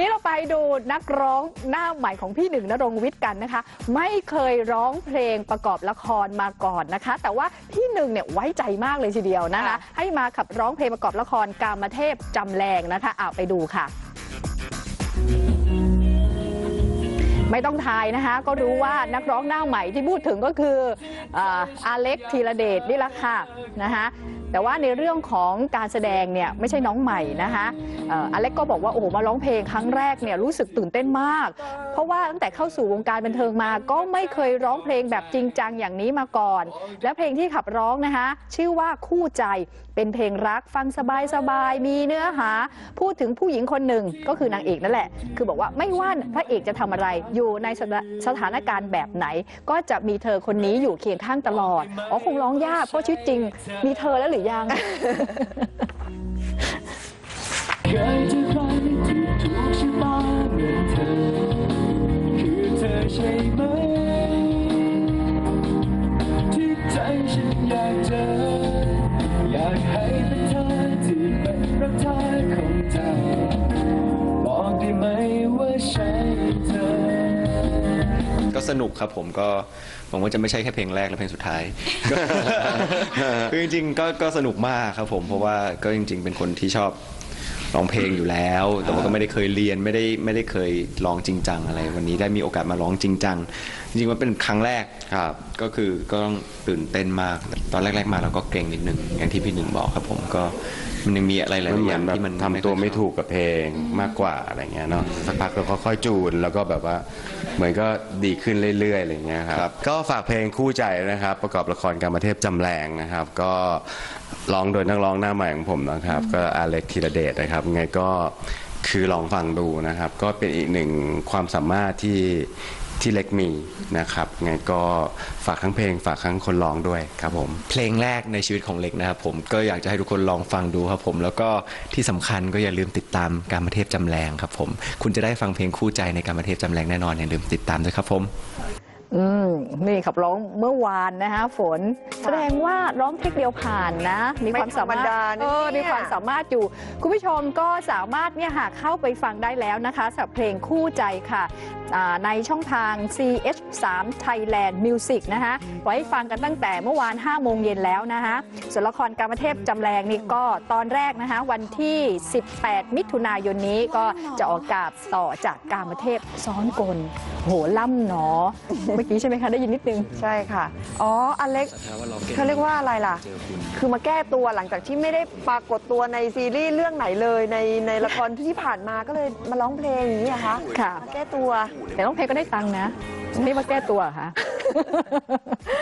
นี้เราไปดูนักร้องหน้าใหม่ของพี่หนึ่งนรงค์วิทย์กันนะคะ ไม่เคยร้องเพลงประกอบละครมาก่อนนะคะ แต่ว่าพี่หนึ่งเนี่ยไว้ใจมากเลยทีเดียวนะคะค่ะให้มาขับร้องเพลงประกอบละครกามเทพจำแรงนะคะอ่าไปดูค่ะ ไม่ต้องทายนะคะ ก็รู้ว่านักร้องหน้าใหม่ที่พูดถึงก็คือ อาเล็กธีระเดชนี่แหละค่ะนะคะแต่ว่าในเรื่องของการแสดงเนี่ยไม่ใช่น้องใหม่นะคะอาเล็กก็บอกว่าโอ้โหมาร้องเพลงครั้งแรกเนี่ยรู้สึกตื่นเต้นมาก เพราะว่าตั้งแต่เข้าสู่วงการบันเทิงมาก็ไม่เคยร้องเพลงแบบจริงจังอย่างนี้มาก่อน และเพลงที่ขับร้องนะคะชื่อว่าคู่ใจเป็นเพลงรักฟังสบายๆมีเนื้อหา พูดถึงผู้หญิงคนหนึ่งก็คือนางเอกนั่นแหละ คือบอกว่าไม่ว่าพระเอกจะทำอะไรอยู่ในสถานการณ์แบบไหน ก็จะมีเธอคนนี้อยู่เคียงข้างตลอด อ๋อคงร้องยากเพราะชีวิตจริง มีเธอแล้วหรือยัง เคยเจอใครที่ถูกชะตาเหมือนเธอ คือเธอใช่ไหม ที่ใจฉันอยากเจอ อยากให้เป็นเธอที่เป็นรักแท้ของเธอบอกได้ไหมว่าใช่เธอก็ สนุกครับผมก็หวังว่าจะไม่ใช่แค่เพลงแรกและเพลงสุดท้าย คือจริงๆก็ก็สนุกมากครับผมเพราะว่าก็จริง ๆ เป็นคนที่ชอบร้องเพลงอยู่แล้ว แต่ว่าก็ไม่ได้เคยเรียนไม่ได้ไม่ได้เคยร้องจริงจังอะไร วันนี้ได้มีโอกาสมาร้องจริงจังจริงๆมันเป็นครั้งแรกครับก็คือก็ต้องตื่นเต้นมาก ตอนแรก ๆ มาเราก็เกรงนิดนึงอย่างที่พี่หนึ่งบอกครับผมก็ มันยังมีอะไรหลายมันๆเหอมือย่างนแบบที่มันทำตัวไม่ถูกกับเพลงมากกว่าอะไรเงี้ยเนาะสักพักเราก็ค่อยจูนแล้วก็แบบว่าเหมือนก็ดีขึ้นเรื่อยๆอะไรเงี้ยครับ ก็ฝากเพลงคู่ใจนะครับ ประกอบละครการประเทศจำแรงนะครับ ก็ร้องโดยนักร้องหน้าใหม่ของผมนะครับ ก็อเล็กธีรเดชนะครับไงก็คือลองฟังดูนะครับ ก็เป็นอีกหนึ่งความสามารถที่ ที่เล็กมีนะครับไงก็ฝากทั้งเพลงฝากทั้งคนร้องด้วยครับผม เพลงแรกในชีวิตของเล็กนะครับผมก็อยากจะให้ทุกคนลองฟังดูครับผม แล้วก็ที่สำคัญก็อย่าลืมติดตามการมาเทพจำแรงครับผม คุณจะได้ฟังเพลงคู่ใจในการมาเทพจำแรงแน่นอนอย่าลืมติดตามด้วยครับผม อืมนี่ขับร้องเมื่อวานนะคะฝน แสดงว่าร้องเทคเดียวผ่านนะ มีความสามารถไม่ธรรมดานะเออเนี่ยมีความสามารถอยู่ คุณผู้ชมก็สามารถเนี่ยหาเข้าไปฟังได้แล้วนะคะสำหรับเพลงคู่ใจค่ะอ่า ในช่องทาง CH3 Thailand Music นะคะไว้ฟังกันตั้งแต่เมื่อวาน 5 โมงเย็นแล้วนะคะส่วนละครการมเทพจำแรงนี่ก็ตอนแรกนะคะวันที่ 18 มิถุนายนนี้ก็จะออกอากาศต่อจากการมเทพซ้อนกล โหล่ำหนอ เมื่อกี้ใช่ไหมคะ ได้ยินนิดนึง ใช่ค่ะ อ๋อ อเล็กเขาเรียกว่าอะไรล่ะ คือมาแก้ตัวหลังจากที่ไม่ได้ปรากฏตัวในซีรีส์เรื่องไหนเลยในในละครที่ผ่านมาก็เลยมาร้องเพลงอย่างนี้เหรอคะค่ะมาแก้ตัวแต่น้องเพลงก็ได้ตังค์นะไม่มาแก้ตัวเหรอคะ